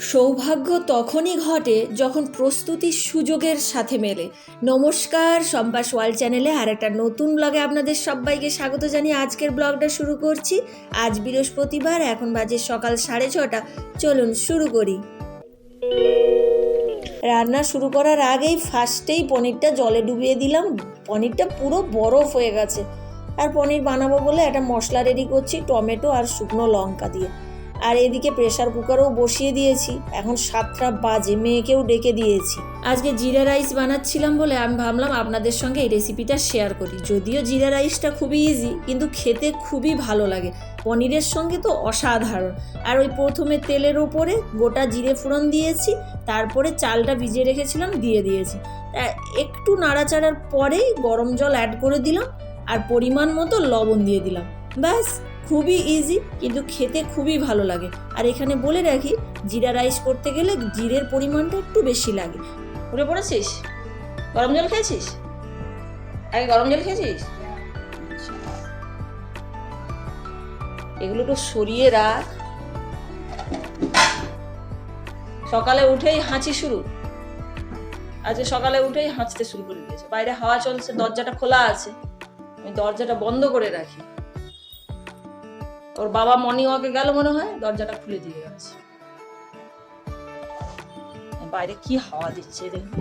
সৌভাগ্য তখনই ঘটে যখন প্রস্তুতি সুযোগের সাথে মেলে। নমস্কার, সম্পাস ওয়ার্ল্ড চ্যানেলে আর একটা নতুন ব্লগে আপনাদের সবাইকে স্বাগত জানিয়ে আজকের ব্লগটা শুরু করছি। আজ বৃহস্পতিবার, এখন বাজে সকাল সাড়ে ছটা। চলুন শুরু করি। রান্না শুরু করার আগেই ফার্স্টেই পনিরটা জলে ডুবিয়ে দিলাম। পনিরটা পুরো বরফ হয়ে গেছে। আর পনির বানাবো বলে একটা মশলা রেডি করছি, টমেটো আর শুকনো লঙ্কা দিয়ে। আর এদিকে প্রেশার কুকারও বসিয়ে দিয়েছি। এখন সাতটা বাজে, মেয়েকেও ডেকে দিয়েছি। আজকে জিরা রাইস বানাচ্ছিলাম বলে আমি ভাবলাম আপনাদের সঙ্গে এই রেসিপিটা শেয়ার করি। যদিও জিরা রাইসটা খুবই ইজি কিন্তু খেতে খুবই ভালো লাগে। পনিরের সঙ্গে তো অসাধারণ। আর ওই প্রথমে তেলের ওপরে গোটা জিরে ফোড়ন দিয়েছি, তারপরে চালটা ভিজিয়ে রেখেছিলাম, দিয়ে দিয়েছি। একটু নাড়াচাড়ার পরেই গরম জল অ্যাড করে দিলাম, আর পরিমাণ মতো লবণ দিয়ে দিলাম। ব্যাস। খুবই ইজি কিন্তু খেতে খুবই ভালো লাগে। আর এখানে বলে রাখি, জিরা রাইস করতে গেলে জিরের পরিমাণটা একটু বেশি লাগে। উঠে পড়েছিস? গরম জল খেয়েছিস? আগে গরম জল খেয়েছিস? এগুলো একটু সরিয়ে রাখ। সকালে উঠেই হাঁচি শুরু। আজকে সকালে উঠেই হাঁচতে শুরু করে দিয়েছে। বাইরে হাওয়া চলছে, দরজাটা খোলা আছে। আমি দরজাটা বন্ধ করে রাখি। ওর বাবা মর্নিং ওয়াকে গেল মনে হয়, দরজাটা খুলে দিয়ে গেছে বাইরে কি হাওয়া দিচ্ছে দেখুন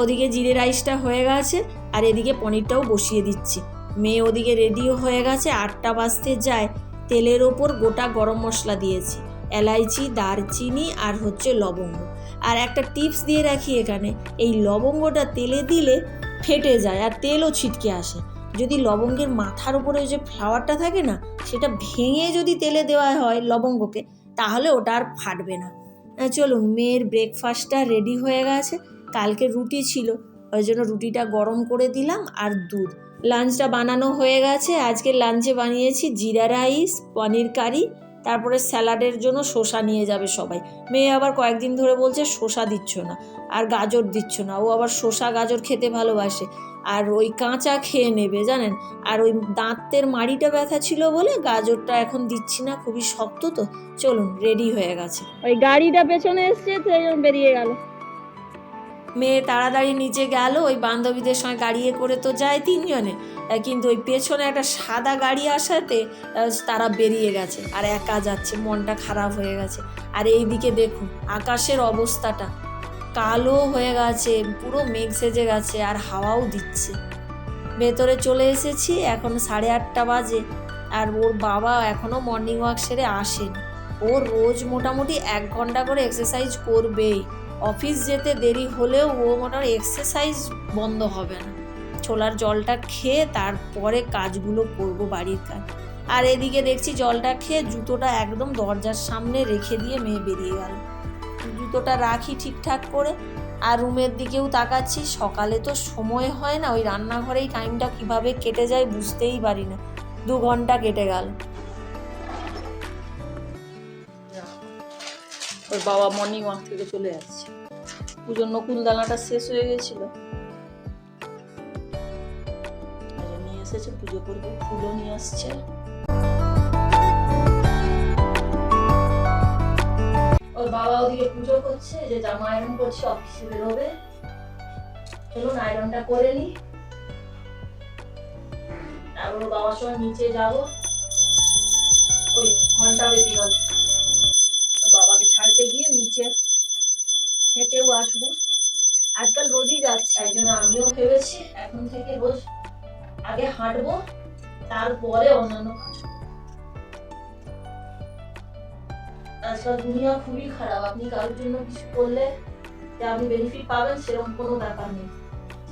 ওদিকে জিরে রাইসটা হয়ে গেছে, আর এদিকে পনিরটাও বসিয়ে দিচ্ছি। মেয়ে ওদিকে রেডিও হয়ে গেছে, আটটা বাজতে যায়। তেলের ওপর গোটা গরম মশলা দিয়েছি, এলাইচি, দারচিনি আর হচ্ছে লবঙ্গ। আর একটা টিপস দিয়ে রাখি এখানে, এই লবঙ্গটা তেলে দিলে ফেটে যায় আর তেলও ছিটকে আসে। যদি লবঙ্গের মাথার উপরে যে ফ্লাওয়ারটা থাকে না, সেটা ভেঙে যদি তেলে দেওয়া হয় লবঙ্গকে, তাহলে ওটা আর ফাটবে না। চলুন, মেয়ের ব্রেকফাস্টটা রেডি হয়ে গেছে। কালকে রুটি ছিল, ওই জন্য রুটিটা গরম করে দিলাম আর দুধ। লাঞ্চটা বানানো হয়ে গেছে। আজকে লাঞ্চে বানিয়েছি জিরা রাইস, পনির কারি তারপরে স্যালাডের জন্য শসা নিয়ে যাবে সবাই। মেয়ে আবার কয়েকদিন ধরে বলছে শসা দিচ্ছ না, আর গাজর দিচ্ছ না। ও আবার শসা গাজর খেতে ভালোবাসে। আর ওই কাঁচা খেয়ে নেবে, জানেন? আর ওই দাঁতের মাড়িটা ব্যথা ছিল বলে গাজরটা এখন দিচ্ছি না, খুবই শক্ত তো। চলুন রেডি হয়ে গেছে। ওই গাড়িটা পেছনে এসছে বেরিয়ে গেল। মেয়ে তাড়াতাড়ি নিচে গেল, ওই বান্ধবীদের সঙ্গে গাড়িয়ে করে তো যায় তিনজনে। কিন্তু ওই পেছনে একটা সাদা গাড়ি আসাতে তারা বেরিয়ে গেছে। আর একা যাচ্ছে, মনটা খারাপ হয়ে গেছে। আর এইদিকে দেখুন, আকাশের অবস্থাটা। কালো হয়ে গেছে, পুরো মেঘ সেজে গেছে, আর হাওয়াও দিচ্ছে। ভেতরে চলে এসেছি, এখন সাড়ে আটটা বাজে। আর ওর বাবা এখনও মর্নিং ওয়াক সেরে আসেনি। ও রোজ মোটামুটি এক ঘণ্টা করে এক্সারসাইজ করবেই। অফিস যেতে দেরি হলেও ও মোটামুটি এক্সারসাইজ বন্ধ হবে না। ছোলার জলটা খেয়ে তারপরে কাজগুলো করব বাড়ির কাজ। আর এদিকে দেখছি জলটা খেয়ে জুতোটা একদম দরজার সামনে রেখে দিয়ে মেয়ে বেরিয়ে গেল। জুতোটা রাখি ঠিকঠাক করে, আর রুমের দিকেও তাকাচ্ছি। সকালে তো সময় হয় না, ওই রান্নাঘরেই টাইমটা কীভাবে কেটে যায় বুঝতেই পারি না। দু ঘণ্টা কেটে গেল। ওর বাবা মর্নিং ওয়াক থেকে চলে যাচ্ছে পুজোর নকুল দানাটা শেষ হয়ে গেছিল। নিয়ে এসেছে, পুজো করবে, ফুলও নিয়ে আসছে। ওর বাবা ওদিকে পুজো করছে, যে জামা আয়রন করছে অফিসে বেরোবে। চলুন আয়রনটা করে নি। তারপর বাবার সঙ্গে নিচে যাব। ওই ঘণ্টা বেশি বাবাকে ছাড়তে গিয়ে নিচে হেঁটেও আসব। আজকাল রোজই যাচ্ছে। তাই জন্য আমিও ভেবেছি এখন থেকে রোজ আগে হাঁটবো, তারপরে অন্যান্য কাজ আজকাল দুনিয়া খুবই খারাপ। আপনি কারোর জন্য কিছু করলে যে আপনি বেনিফিট পাবেন সেরকম কোনো ব্যাপার নেই।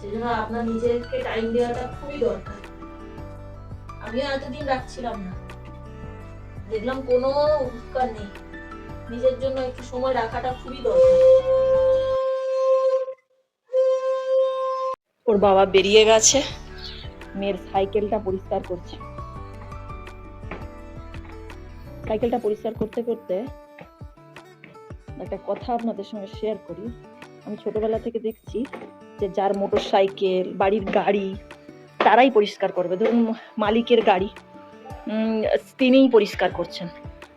সেই জন্য আপনার নিজেকে টাইম দেওয়াটা খুবই দরকার। আমিও এতদিন রাখছিলাম না। দেখলাম কোনো উপকার নেই। নিজের জন্য একটু সময় রাখাটা খুবই দরকার। ওর বাবা বেরিয়ে গেছে। মেয়ের সাইকেলটা পরিষ্কার করছে। সাইকেলটা পরিষ্কার করতে করতে একটা কথা আপনাদের সঙ্গে শেয়ার করি। আমি ছোটবেলা থেকে দেখছি যে যার মোটর সাইকেল বাড়ির গাড়ি, তারাই পরিষ্কার করবে। ধরুন মালিকের গাড়ি তিনিই পরিষ্কার করছেন।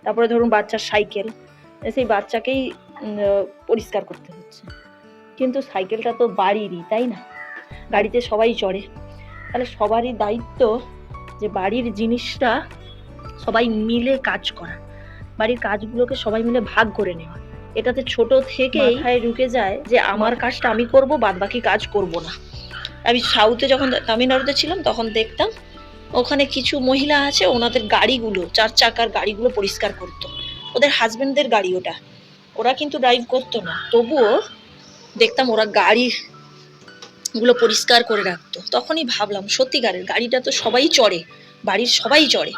তারপরে ধরুন বাচ্চার সাইকেল সেই বাচ্চাকেই পরিষ্কার করতে হচ্ছে। কিন্তু সাইকেলটা তো বাড়িরই, তাই না? গাড়িতে সবাই চড়ে। তাহলে সবারই দায়িত্ব যে বাড়ির জিনিসটা সবাই মিলে কাজ করা। বাড়ির কাজগুলোকে সবাই মিলে ভাগ করে নেওয়া। এটাতে ছোট থেকে মাথায় ঢুকে যায় যে আমার কাজটা আমি করব বাদ বাকি কাজ করব না। আমি সাউথে যখন তামিলনাড়ুতে ছিলাম, তখন দেখতাম ওখানে কিছু মহিলা আছে, ওনাদের গাড়িগুলো, চার চাকার গাড়িগুলো পরিষ্কার করতো। ওদের হাজবেন্ডদের গাড়ি ওটা। ওরা কিন্তু ড্রাইভ করতো না। তবুও দেখতাম ওরা গাড়ি গুলো পরিষ্কার করে রাখতো। তখনই ভাবলাম, সত্যিকারের গাড়িটা তো সবাই চড়ে, বাড়ির সবাই চড়ে।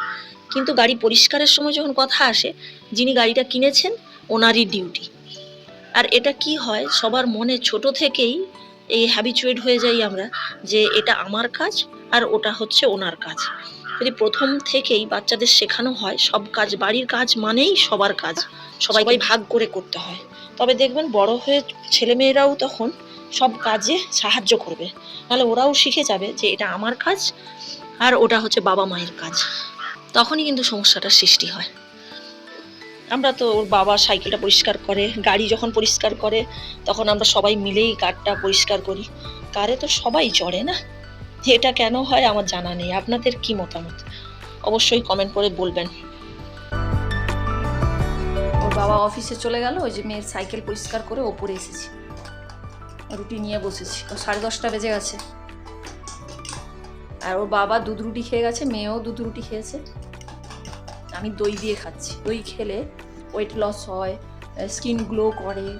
কিন্তু গাড়ি পরিষ্কারের সময় যখন কথা আসে, যিনি গাড়িটা কিনেছেন, ওনারই ডিউটি আর এটা কি হয়, সবার মনে ছোট থেকেই এই হ্যাবিচুয়েট হয়ে যাই আমরা যে এটা আমার কাজ আর ওটা হচ্ছে ওনার কাজ। যদি প্রথম থেকেই বাচ্চাদের শেখানো হয় সব কাজ বাড়ির কাজ মানেই সবার কাজ। সবাই ভাগ করে করতে হয়। তবে দেখবেন বড় হয়ে ছেলেমেয়েরাও তখন সব কাজে সাহায্য করবে। তাহলে ওরাও শিখে যাবে যে এটা আমার কাজ আর ওটা হচ্ছে বাবা মায়ের কাজ। তখনই কিন্তু সমস্যাটার সৃষ্টি হয়। আমরা তো ওর বাবা সাইকেলটা পরিষ্কার করে গাড়ি যখন পরিষ্কার করে তখন আমরা সবাই মিলেই কারটা পরিষ্কার করি। কারে তো সবাই চড়ে না? এটা কেন হয় আমার জানা নেই। আপনাদের কি মতামত? অবশ্যই কমেন্ট করে বলবেন। ওর বাবা অফিসে চলে গেল, ওই যে মেয়ের সাইকেল পরিষ্কার করে ওপরে এসেছি। রুটি নিয়ে বসেছি। ও সাড়ে দশটা বেজে গেছে। আর ওর বাবা দুধ রুটি খেয়ে গেছে, মেয়েও দুধ রুটি খেয়েছে। আমি দই দিয়ে খাচ্ছি। দই খেলে ওয়েট লস হয় স্কিন গ্লো করে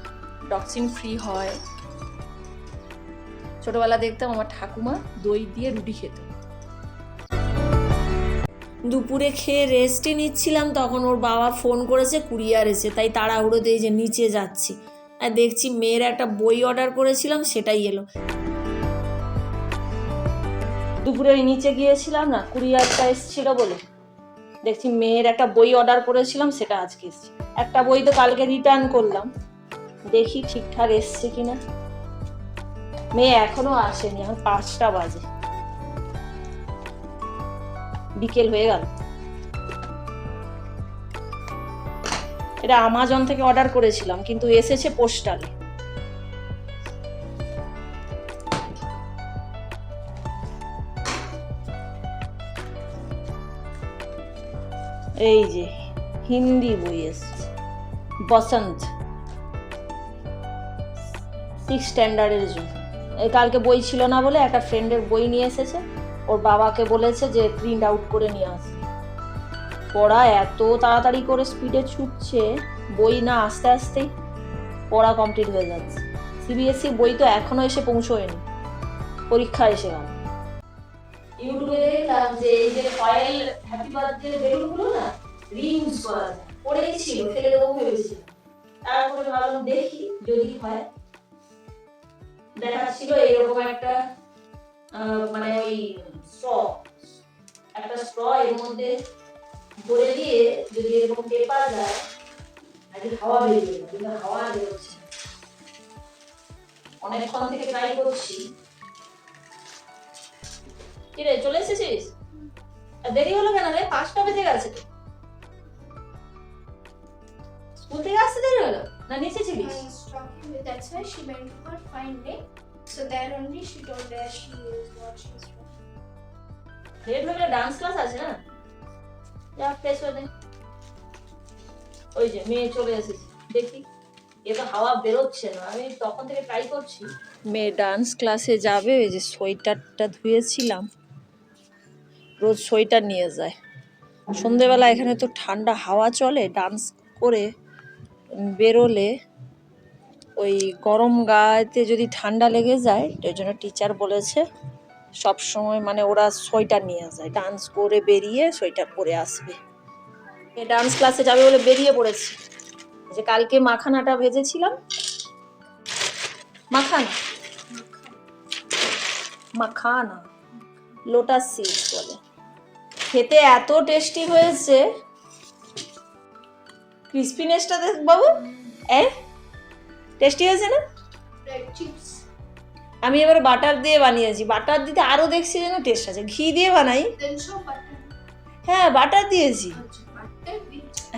টক্সিন ফ্রি হয়। ছোটবেলা দেখতাম আমার ঠাকুমা দই দিয়ে রুটি খেত। দুপুরে খেয়ে রেস্টে নিচ্ছিলাম, তখন ওর বাবা ফোন করেছে, কুরিয়ার এসে, তাই তাড়াহুড়ো দিয়ে যে নিচে যাচ্ছি। আর দেখছি মেয়ের একটা বই অর্ডার করেছিলাম, সেটাই এলো। দুপুরে ওই নিচে গিয়েছিলাম না, কুরিয়ারটা এসেছিল বলে। দেখছি মেয়ের একটা বই অর্ডার করেছিলাম, সেটা আজকে এসছে। একটা বই তো কালকে রিটার্ন করলাম। দেখি ঠিকঠাক এসছে কিনা। মেয়ে এখনও আসেনি, এখন পাঁচটা বাজে। বিকেল হয়ে গেল। এটা আমাজন থেকে অর্ডার করেছিলাম, কিন্তু এসেছে পোস্টালে। এই যে, হিন্দি বই এসছে। বসন্ত। সিক্স স্ট্যান্ডার্ডের জন্য। কালকে বই ছিল না বলে একটা ফ্রেন্ডের বই নিয়ে এসেছে। ওর বাবাকে বলেছে যে প্রিন্ট আউট করে নিয়ে আসে। পড়া এত তাড়াতাড়ি করে স্পিডে ছুটছে, বই না আস্তে আস্তেই পড়া কমপ্লিট হয়ে যাচ্ছে। সিবিএসসি বই তো এখনও এসে পৌঁছয়নি। পরীক্ষা এসে গেল। ইউটিউবে দেখলাম যে, এই যে ফয়েল হ্যাপি বার্থডে বেলুনগুলো না রিউজ করা যায়। পড়েই ছিল, ফেলে দেবো ভেবেছিলাম। তারপরে ভাবলাম দেখি, যদি হয়। দেখাচ্ছিল এরকম একটা মানে ওই স্ট্র, একটা স্ট্র এর মধ্যে ভরে দিয়ে যদি এরকম পেপার যায় নাকি হাওয়া বেরিয়ে যাবে কিন্তু হাওয়া বেরোচ্ছে। অনেকক্ষণ থেকে ট্রাই করছি। কিরে চলে এসেছিস? আর দেরি হলো কেন রে? পাঁচটা বেজে গেছে। স্কুল থেকে আসতে দেরি হলো? না নিচে ছিলিস? Talking with that's why she went for fine day. So there only she told where she is, what. Late হলে ডান্স ক্লাস আছে না? যা ফ্রেশ হয়ে। ওই যে মেয়ে চলে এসেছে। দেখি। এ তো হাওয়া বেরোচ্ছে না। আমি তখন থেকে ট্রাই করছি। মেয়ে ডান্স ক্লাসে যাবে ওই যে সোয়েটারটা ধুয়েছিলাম। রোজ সোয়েটার নিয়ে যায়। সন্ধেবেলা এখানে তো ঠান্ডা হাওয়া চলে ডান্স করে বেরোলে ওই গরম গায়েতে যদি ঠান্ডা লেগে যায় ওই জন্য টিচার বলেছে সব সময় মানে ওরা সোয়েটার নিয়ে যায় ডান্স করে বেরিয়ে সোয়েটার পরে আসবে। ডান্স ক্লাসে যাবে বলে বেরিয়ে পড়েছি। যে কালকে মাখানাটা ভেজেছিলাম। মাখানা? মাখানা। লোটাস সিডস বলে। খেতে এত টেস্টি হয়েছে ক্রিসপিনেসটা দেখ বাবু। এ টেস্টি হয়েছে না? আমি এবারে বাটার দিয়ে বানিয়েছি। বাটার দিতে আরও দেখছি যেন টেস্ট আছে। ঘি দিয়ে বানাই. হ্যাঁ বাটার দিয়েছি। আচ্ছা,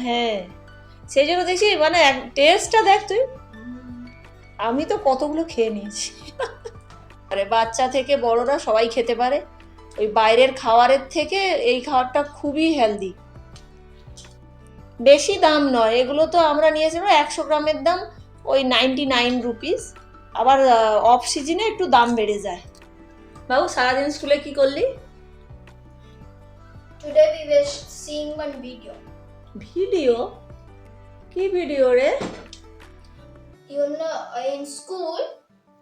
হ্যাঁ। সেই জন্য দেখছি মানে টেস্টটা দেখ তুই। আমি তো কতগুলো খেয়ে নিয়েছি। আরে বাচ্চা থেকে বড়রা সবাই খেতে পারে। ওই বাইরের খাবারের থেকে এই খাবারটা খুবই হেলদি বেশি দাম নয়। এগুলো তো আমরা নিয়েছিলাম একশো গ্রামের দাম ওই নাইনটি নাইন রুপিস আবার অফ সিজনে একটু দাম বেড়ে যায়। বাবু সারাদিন স্কুলে কি করলি? Today we were seeing one video. Video? কি ভিডিও রে? You know, in school,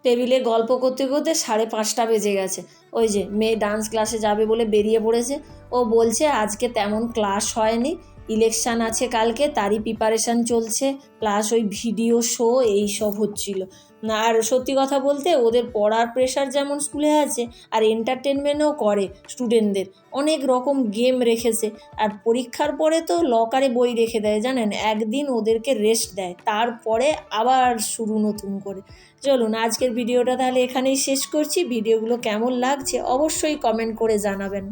টেবিলে গল্প করতে করতে সাড়ে পাঁচটা বেজে গেছে। ওই যে মেয়ে ডান্স ক্লাসে যাবে বলে বেরিয়ে পড়েছে। ও বলছে আজকে তেমন ক্লাস হয়নি। ইলেকশান আছে কালকে, তারই প্রিপারেশান চলছে প্লাস ওই ভিডিও শো এই সব হচ্ছিল। না, আর সত্যি কথা বলতে ওদের পড়ার প্রেশার যেমন স্কুলে আছে, আর এন্টারটেনমেন্টও করে স্টুডেন্টদের অনেক রকম গেম রেখেছে, আর পরীক্ষার পরে তো লকারে বই রেখে দেয়, জানেন? একদিন ওদেরকে রেস্ট দেয়, তারপরে আবার শুরু নতুন করে। চলুন, আজকের ভিডিওটা তাহলে এখানেই শেষ করছি। ভিডিওগুলো কেমন লাগছে অবশ্যই কমেন্ট করে জানাবেন।